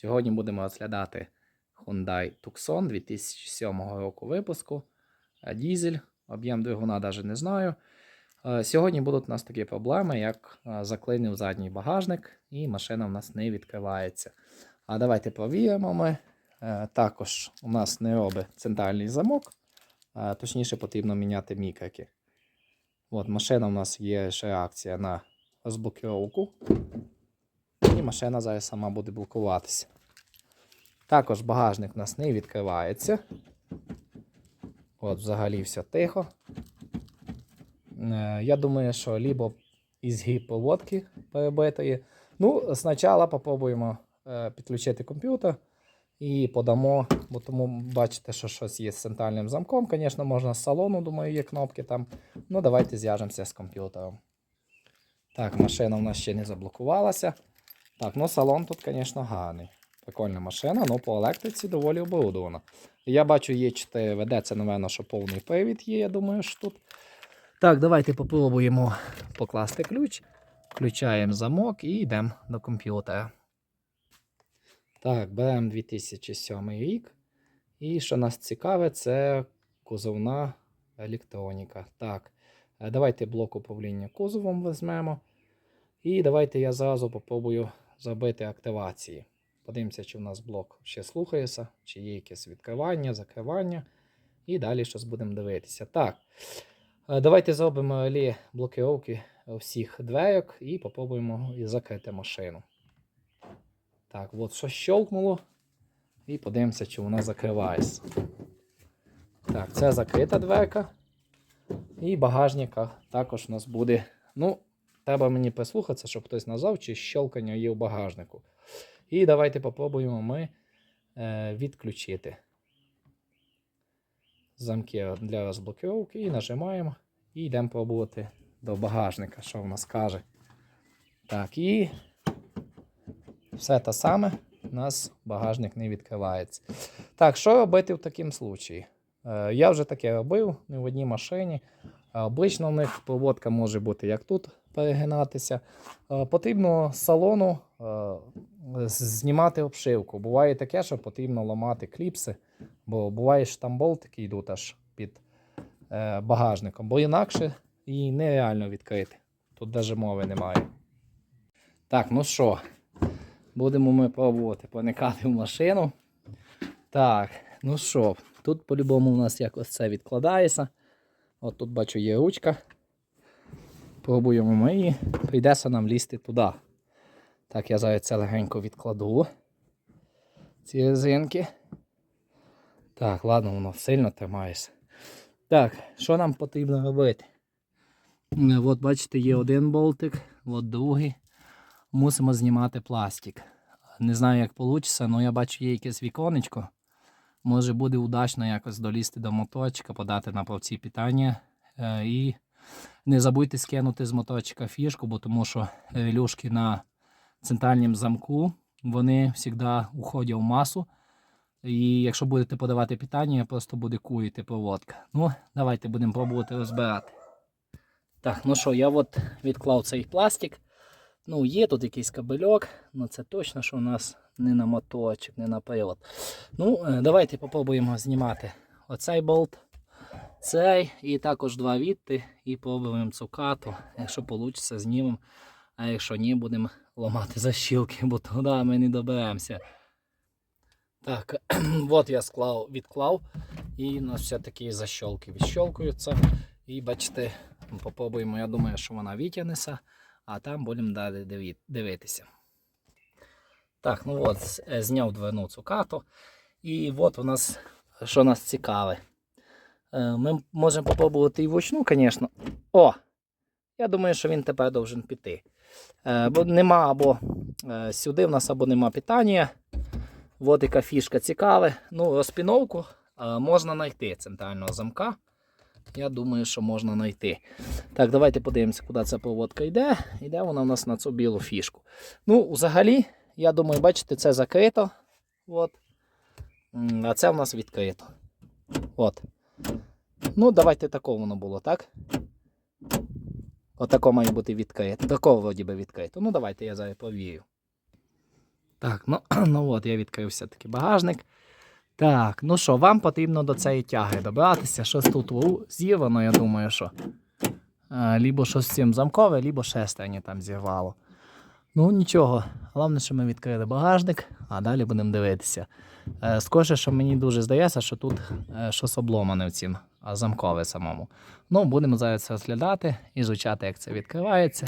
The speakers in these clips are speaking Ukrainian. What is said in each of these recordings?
Сьогодні будемо розглядати Hyundai Tucson 2007 року випуску. Е, Дізель, об'єм двигуна навіть не знаю. Е, Сьогодні будуть у нас такі проблеми, як е, заклинив задній багажник, і машина в нас не відкривається. А давайте провіримо ми. Також у нас не робить центральний замок, точніше потрібно міняти мікроки. От, машина у нас є ще реакція на розблокировку. І машина зараз сама буде блокуватися. Також багажник у нас не відкривається. От, взагалі все тихо. Е, Я думаю, що либо із гіп-проводки перебитої. Ну, спочатку попробуємо е, підключити комп'ютер і подамо, бо тому бачите, що щось є з центральним замком. Звісно, можна з салону, думаю, є кнопки там. Ну, давайте зв'яжемося з комп'ютером. Так, машина у нас ще не заблокувалася. Так, ну салон тут, звісно, гарний. Прикольна машина, але по електриці доволі оборудована. Я бачу, є 4 ВД, це, напевно, що повний привід є, я думаю, що тут. Так, давайте попробуємо покласти ключ. Включаємо замок і йдемо до комп'ютера. Так, беремо 2007 рік. І що нас цікаве, це кузовна електроніка. Так, е, давайте блок управління кузовом візьмемо. І давайте я зразу попробую зробити активації. Подивимося, чи в нас блок ще слухається, чи є якесь відкривання, закривання. І далі щось будемо дивитися. Так. е, Давайте зробимо реле блокировки всіх дверок і попробуємо закрити машину. Так, от що щелкнуло. І подивимося, чи вона закривається. Так, це закрита дверка. І багажника також у нас буде. Ну, треба мені прислухатися, щоб хтось назвав, чи щелкання є в багажнику. І давайте попробуємо ми е, відключити замки для розблокировки і нажимаємо. І йдемо пробувати до багажника, що в нас каже. Так, і все те саме, у нас багажник не відкривається. Так, що робити в такому случаї? Е, я вже таке робив не в одній машині. Обично в них проводка може бути як тут перегинатися. Е, Потрібно з салону е, знімати обшивку. Буває таке, що потрібно ламати кліпси, бо буває, що там болтики йдуть аж під е, багажником, бо інакше її нереально відкрити. Тут навіть мови немає. Так, ну що, будемо ми пробувати проникати в машину. Так, ну що, тут по-любому у нас якось це відкладається. От тут бачу є ручка. Пробуємо ми її. Прийдеться нам лізти туди. Так, я зараз це легенько відкладу. Ці резинки. Так, ладно, воно сильно тримається. Так, що нам потрібно робити? Е, От бачите, є один болтик, от другий. Мусимо знімати пластик. Не знаю, як вийде, але я бачу, є якесь віконечко. Може буде удачно якось долізти до моточка, подати на правці питання. Е, і не забудьте скинути з моточка фішку, бо тому що релюшки на центральному замку вони завжди уходять в масу. І якщо будете подавати питання, просто буде курити проводка. Ну, давайте будемо пробувати розбирати. Так, ну що, я от відклав цей пластик. Ну, є тут якийсь кабельок, але це точно, що у нас не на моточок, не на привод. Ну, е, давайте попробуємо знімати оцей болт, цей і також два відти і пробуємо цукату. Якщо вийде, знімемо. А якщо ні, будемо ламати защілки, бо туди ми не доберемося. Так, от я склав, відклав, і у нас все-таки защолки відщолкуються. І бачите, попробуємо, я думаю, що вона витягнеться, а там будемо далі дивитися. Так, ну от, е, зняв дверну цукату. І от у нас, що нас цікаве. Е, Ми можемо попробувати і вручну, звісно. О! Я думаю, що він тепер должен піти. Е, Бо нема або сюди в нас або нема питання. От яка фішка цікава. Ну, розпіновку можна знайти центрального замка. Я думаю, що можна знайти. Так, давайте подивимося, куди ця проводка йде. Йде вона у нас на цю білу фішку. Ну, взагалі, я думаю, бачите, це закрито. От. А це в нас відкрито. От. Ну, давайте тако воно було, так? Отако має бути відкрито. Такого вроді би відкрито. Ну, давайте я зараз повірю. Так, ну, ну от, я відкрив все-таки багажник. Так, ну що, вам потрібно до цієї тяги добратися. Щось тут зірвано, я думаю, що. А, лібо щось з цим замкове, лібо шестерні там зірвало. Ну нічого, головне, що ми відкрили багажник, а далі будемо дивитися. Е, скоріше, що мені дуже здається, що тут е, щось обломане в цім, а замкове самому. Ну, будемо зараз розглядати, ізучати, як це відкривається,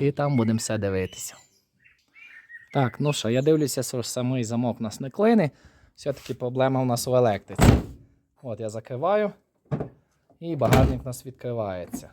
і там будемо все дивитися. Так, ну що, я дивлюся, що самий замок у нас не клини. Все-таки проблема у нас в електриці. От я закриваю, і багажник у нас відкривається.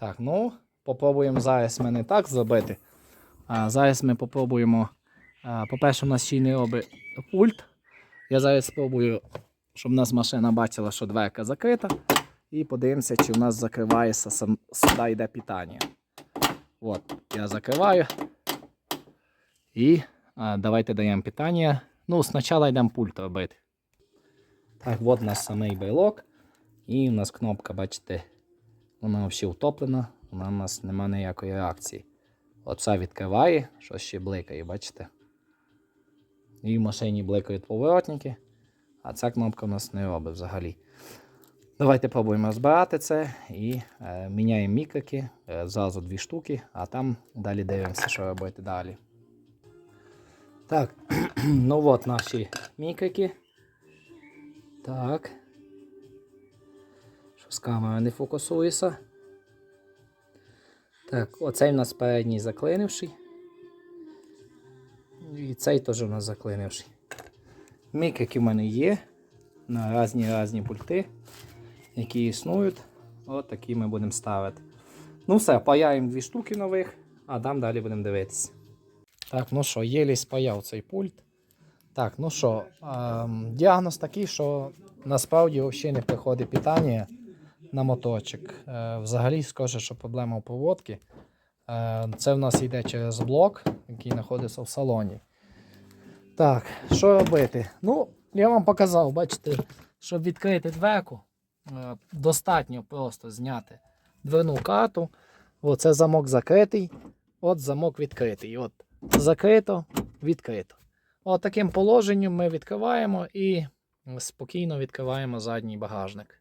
Так, ну, попробуємо зараз ми не так зробити. А зараз ми попробуємо. По-перше, у нас ще й не робить пульт. Я зараз спробую, щоб у нас машина бачила, що дверка закрита. І подивимося, чи у нас закривається сам, сюди йде питання. От, я закриваю. І а, давайте даємо питання. Ну, спочатку йдемо пульт робити. Так, от у нас самий брелок. І у нас кнопка, бачите, вона взагалі утоплена, вона у нас немає ніякої реакції. Оце відкриває, щось ще бликає, бачите? І в машині бликають поворотники, а ця кнопка у нас не робить взагалі. Давайте пробуємо розбирати це і е, міняємо мікроки, е, зразу дві штуки, а там далі дивимося, що робити далі. Так, ну от наші мікроки. Так. Що з камери не фокусується. Так, оцей у нас передній заклинивший. І цей теж у нас заклинивший. Мікроки в мене є на різні різні пульти, які існують. От такі ми будемо ставити. Ну все, паяємо дві штуки нових, а там далі будемо дивитися. Так, ну що, єлі спаяв цей пульт. Так, ну що, ем, діагноз такий, що насправді взагалі не приходить питання на моточок. Е, взагалі, скаже, що проблема у проводці. Е, це в нас йде через блок, який знаходиться в салоні. Так, що робити? Ну, я вам показав, бачите, щоб відкрити дверку, е, достатньо просто зняти дверну карту. Оце замок закритий, от замок відкритий. От закрито, відкрито. От таким положенням ми відкриваємо і спокійно відкриваємо задній багажник.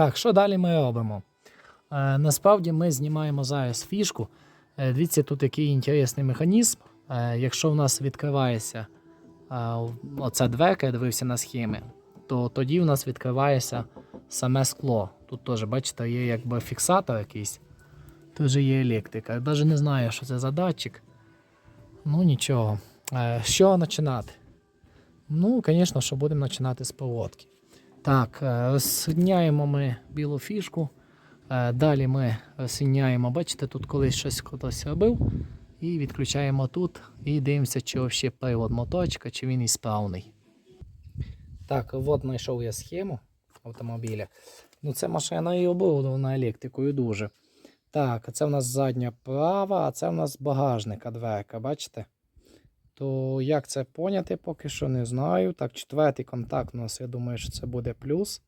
Так, що далі ми робимо? Е, насправді ми знімаємо зараз фішку. Е, дивіться, тут який інтересний механізм. Е, якщо в нас відкривається оця дверка, я дивився на схеми, то тоді в нас відкривається саме скло. Тут теж, бачите, є якби фіксатор якийсь. Тут же є електрика. Я навіть не знаю, що це за датчик. Ну нічого. Що починати? Ну, звісно, що будемо починати з проводки. Так, е, ми білу фішку. Е, Далі ми розсоединяємо, бачите, тут колись щось хтось робив. І відключаємо тут і дивимося, чи взагалі привод моточка, чи він ісправний. Так, от знайшов я схему автомобіля. Ну, це машина і оборудована електрикою дуже. Так, це в нас задня права, а це в нас багажника дверка, бачите? То як це поняти, поки що не знаю. Так, четвертий контакт у нас, я думаю, що це буде плюс.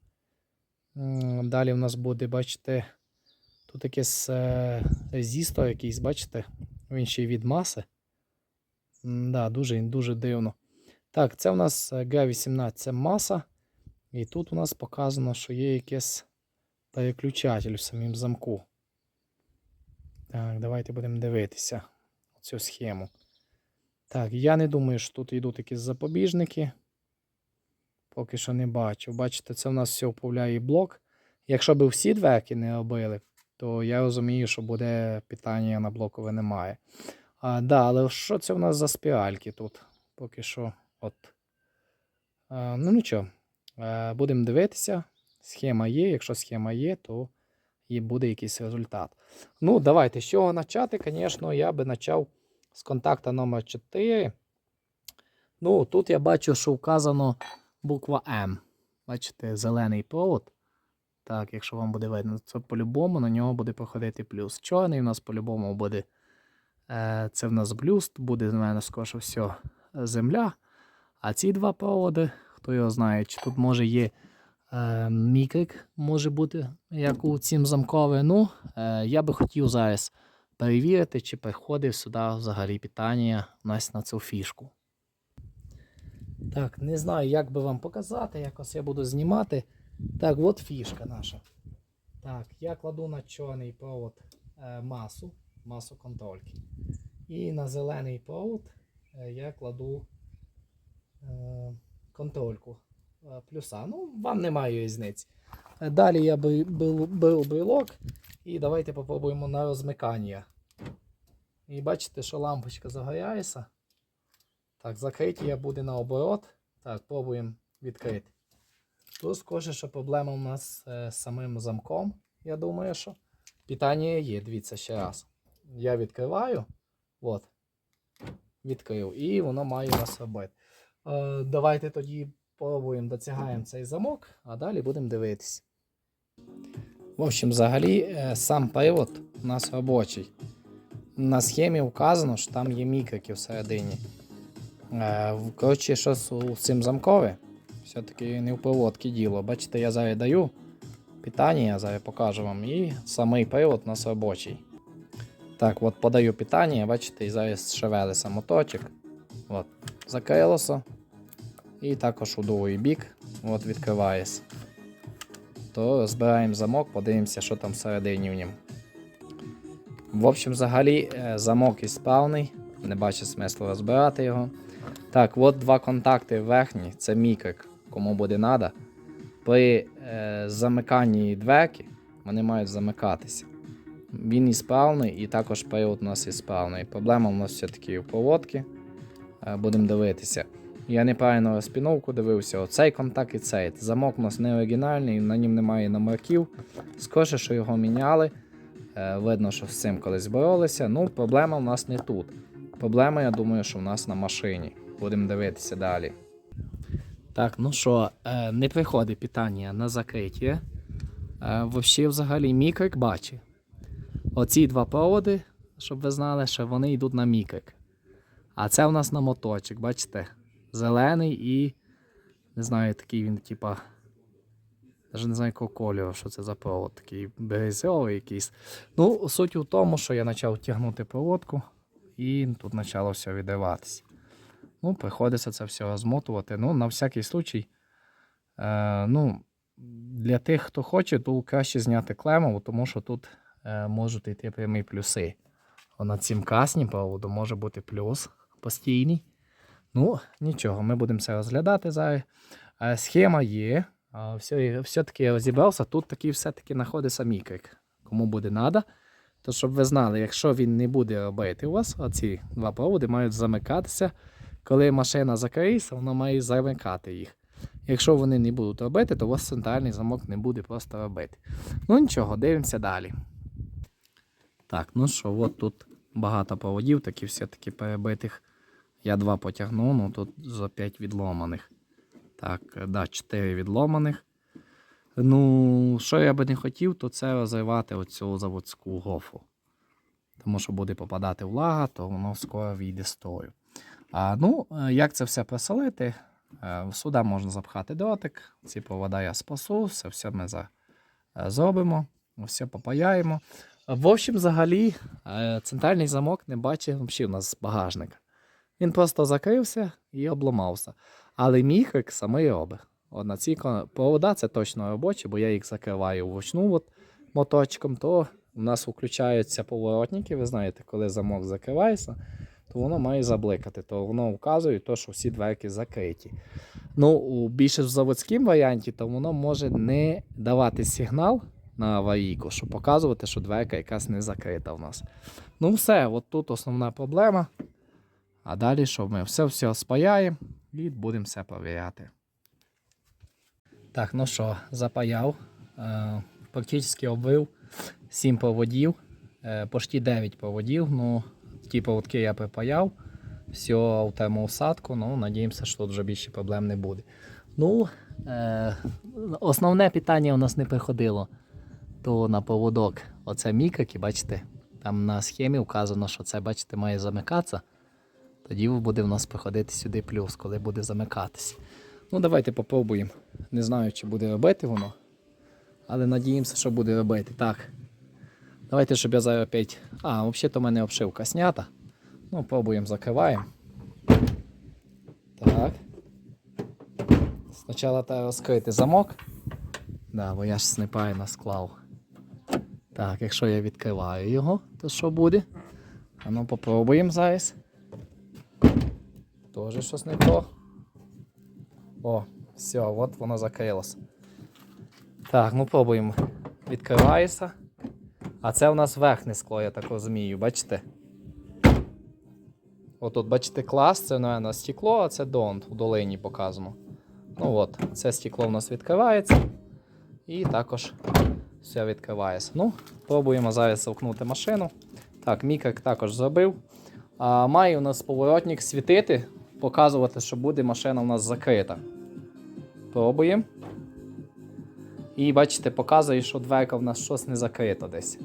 Далі в нас буде, бачите, тут якийсь е, резистор якийсь, бачите? Він ще й від маси. Да, дуже, дуже дивно. Так, це у нас е, G18 це маса. І тут у нас показано, що є якийсь переключатель в самім замку. Так, давайте будемо дивитися цю схему. Так, я не думаю, що тут йдуть якісь запобіжники. Поки що не бачу. Бачите, це в нас все управляє блок. Якщо б всі дверки не робили, то я розумію, що буде питання на блокове немає. А, да, але що це в нас за спіральки тут? Поки що. От. А, ну нічого. Будемо дивитися. Схема є. Якщо схема є, то і буде якийсь результат. Ну, давайте з чого почати, звісно, я би почав з контакта номер 4. Ну, тут я бачу, що вказано буква М. Бачите, зелений провод. Так, якщо вам буде видно, це по-любому на нього буде проходити плюс. Чорний у нас по-любому буде. Е, це в нас блюст, буде в мене скоріше все земля. А ці два проводи, хто його знає, чи тут може є е, мікрик, може бути, як у цім замкове. Ну, е, я би хотів зараз перевірити, чи приходив сюди взагалі питання у нас на цю фішку. Так, не знаю, як би вам показати, якось я буду знімати. Так, от фішка наша. Так, я кладу на чорний провод е, масу, масу контрольки. І на зелений провод е, я кладу е, контрольку плюса. Ну, вам немає різниці. Далі я бер- беру беру брелок і давайте попробуємо на розмикання. І бачите, що лампочка загоряється. Так, закриття буде наоборот. Так, пробуємо відкрити. Тут схоже, що проблема у нас е, з самим замком. Я думаю, що питання є. Дивіться ще раз. Я відкриваю. От. Відкрив. І воно має у нас робити. Е, давайте тоді пробуємо, дотягаємо цей замок, а далі будемо дивитись. В общем, взагалі, е, сам привод у нас робочий. На схемі вказано, що там є мікроки всередині. Е, Коротше, що з цим замкове, все-таки не в проводці діло. Бачите, я зараз даю питання, я зараз покажу вам, і самий привод у нас робочий. Так, от подаю питання, бачите, і зараз шевелиться моточок. От, закрилося. І також у другий бік от відкривається. То розбираємо замок, подивимося, що там всередині в ньому. В общем, взагалі, е, замок ісправний, не бачу смислу розбирати його. Так, от два контакти верхні, це мікрик, кому буде треба. При е, замиканні дверки вони мають замикатися. Він ісправний і також привод у нас ісправний. Проблема у нас все-таки в проводці. Е, будемо дивитися. Я неправильно розпіновку дивився. Оцей контакт і цей. Замок у нас не оригінальний, на нім немає номерків. Скоріше, що його міняли. Е, Видно, що з цим колись боролися. Ну, проблема у нас не тут. Проблема, я думаю, що в нас на машині. Будемо дивитися далі. Так, ну що, е, не приходить питання на закриття. Е, Взагалі, взагалі, мікрик бачить. Оці два проводи, щоб ви знали, що вони йдуть на мікрик. А це у нас на моточок, бачите? Зелений і. Не знаю, такий він, типа. Навіть не знаю, якого кольору, що це за провод, такий березовий якийсь. Ну, суть у тому, що я почав тягнути проводку, і тут почало все відриватися. Ну, приходиться це все розмотувати. Ну, на всякий случай. Е, ну, для тих, хто хоче, то краще зняти клему, тому що тут е, можуть йти прямі плюси. На цим каснім проводу може бути плюс постійний. Ну, нічого, ми будемо це розглядати зараз. Е, схема є. Все-таки розібрався. Тут такий все-таки знаходиться мікрик. Кому буде треба. То щоб ви знали, якщо він не буде робити у вас, оці два проводи мають замикатися. Коли машина закриється, вона має замикати їх. Якщо вони не будуть робити, то у вас центральний замок не буде просто робити. Ну нічого, дивимося далі. Так, ну що, от тут багато проводів, такі все-таки перебитих. Я два потягну, ну тут за 5 відломаних. Так, да, 4 відломаних. Ну, що я би не хотів, то це розривати оцю заводську гофу. Тому що буде попадати влага, то воно скоро вийде з строю. А, ну, е, як це все присолити? Е, Сюди можна запхати дротик, ці провода я спасу, все, все ми за, е, зробимо, все попаяємо. В общем, взагалі, центральний замок не бачить взагалі у з багажника. Він просто закрився і обламався. Але міхрик самий робить. От на ці провода це точно робочі, бо я їх закриваю вручну от, моточком, то у нас включаються поворотники. Ви знаєте, коли замок закривається, то воно має забликати. То воно вказує, то, що всі дверки закриті. Ну, у більше в заводському варіанті, то воно може не давати сигнал на аварійку, щоб показувати, що дверка якась не закрита в нас. Ну, все, от тут основна проблема. А далі що ми все все спаяємо і будемо все перевіряти. Так, ну що, запаяв. Е, практично обвив 7 проводів, е, почти 9 проводів. Ну, ті проводки я припаяв. Все в термоусадку, ну, надіємося, що тут вже більше проблем не буде. Ну, е, основне питання у нас не приходило. То на поводок. Оце мікроки, бачите, там на схемі вказано, що це, бачите, має замикатися. Тоді буде в нас приходити сюди плюс, коли буде замикатись. Ну, давайте попробуємо. Не знаю, чи буде робити воно. Але надіємося, що буде робити. Так. Давайте, щоб я зараз опять. А, взагалі-то в мене обшивка снята. Ну, пробуємо, закриваємо. Так. Спочатку треба розкрити замок. Да, бо я ж неправильно склав. Так, якщо я відкриваю його, то що буде? А ну попробуємо зараз. Тоже щось не то. О, все, от воно закрилось. Так, ну пробуємо. Відкривається. А це у нас верхнє скло, я так розумію, бачите? Отут, бачите, клас, це, наверное, стекло, а це донт у долині показано. Ну от, це стекло у нас відкривається. І також все відкривається. Ну, пробуємо зараз замкнути машину. Так, мікрик також зробив. А, має у нас поворотник світити, показувати, що буде машина у нас закрита. Пробуємо. І бачите, показує, що дверка в нас щось не закрито десь.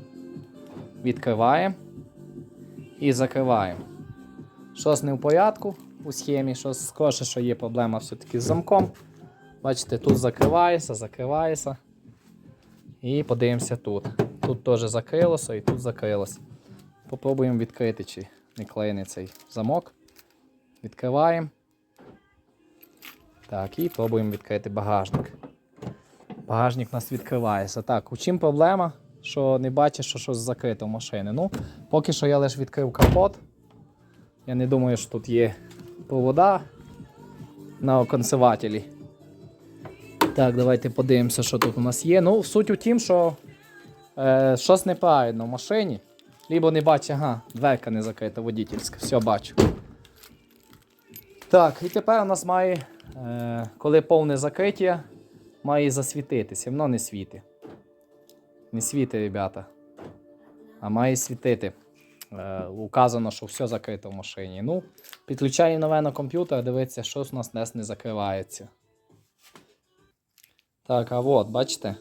Відкриваємо і закриваємо. Щось не в порядку у схемі, щось скорше, що є проблема все-таки з замком. Бачите, тут закривається, закривається. І подивимося тут. Тут теж закрилося і тут закрилося. Попробуємо відкрити, чи не клеєний цей замок. Відкриваємо. Так, і пробуємо відкрити багажник. Багажник у нас відкривається. Так, у чим проблема? Що не бачиш, що щось закрито в машині. Ну, поки що я лише відкрив капот. Я не думаю, що тут є провода на консервателі. Так, давайте подивимося, що тут у нас є. Ну, суть у тім, що е, щось неправильно в машині. Лібо не бачу, ага, дверка не закрита, водительська. Все бачу. Так, і тепер у нас має, е, коли повне закриття, має засвітитися. Воно не світить. Не світить, ребята. А має світити. Е, указано, що все закрито в машині. Ну, підключаю нове на комп'ютер, дивиться, що у нас десь не закривається. Так, а от, бачите?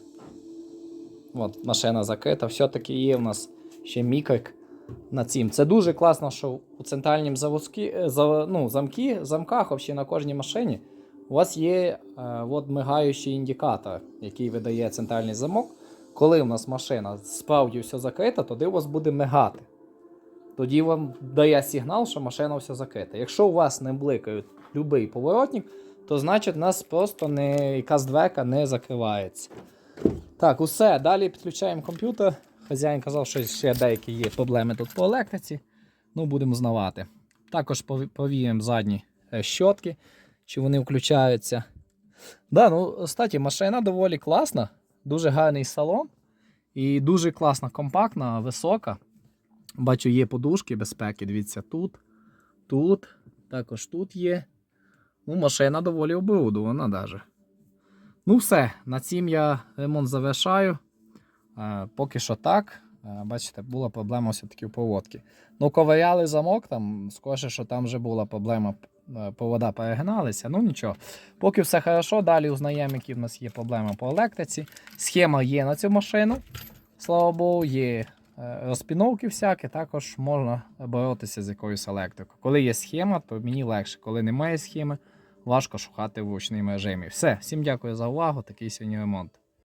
От, машина закрита. Все-таки є у нас ще мікрик на цім. Це дуже класно, що у центральнім е, ну, замки, замках, взагалі на кожній машині, у вас є е, от, мигаючий індикатор, який видає центральний замок. Коли у нас машина справді все закрита, тоді у вас буде мигати. Тоді вам дає сигнал, що машина все закрита. Якщо у вас не бликають будь-який поворотник, то значить у нас просто не, якась дверка не закривається. Так, усе. Далі підключаємо комп'ютер. Хазяїн казав, що ще деякі є проблеми тут по електриці. Ну, будемо знавати. Також повіємо задні е, щотки, чи вони включаються. Да, ну, кстати, машина доволі класна, дуже гарний салон. І дуже класна, компактна, висока. Бачу, є подушки безпеки. Дивіться, тут, тут, також тут є. Ну, машина доволі оборудована даже. Ну, все, на цім я ремонт завершаю. Е, поки що так. Е, бачите, була проблема все-таки у проводці. Ну, ковиряли замок, там, скоріше, що там вже була проблема, е, провода перегиналися. Ну нічого. Поки все хорошо, далі узнаємо, які в нас є проблеми по електриці. Схема є на цю машину. Слава Богу, є е, розпіновки всякі, також можна боротися з якоюсь електрикою. Коли є схема, то мені легше. Коли немає схеми, важко шукати в ручному режимі. Все, всім дякую за увагу. Такий сьогодні ремонт.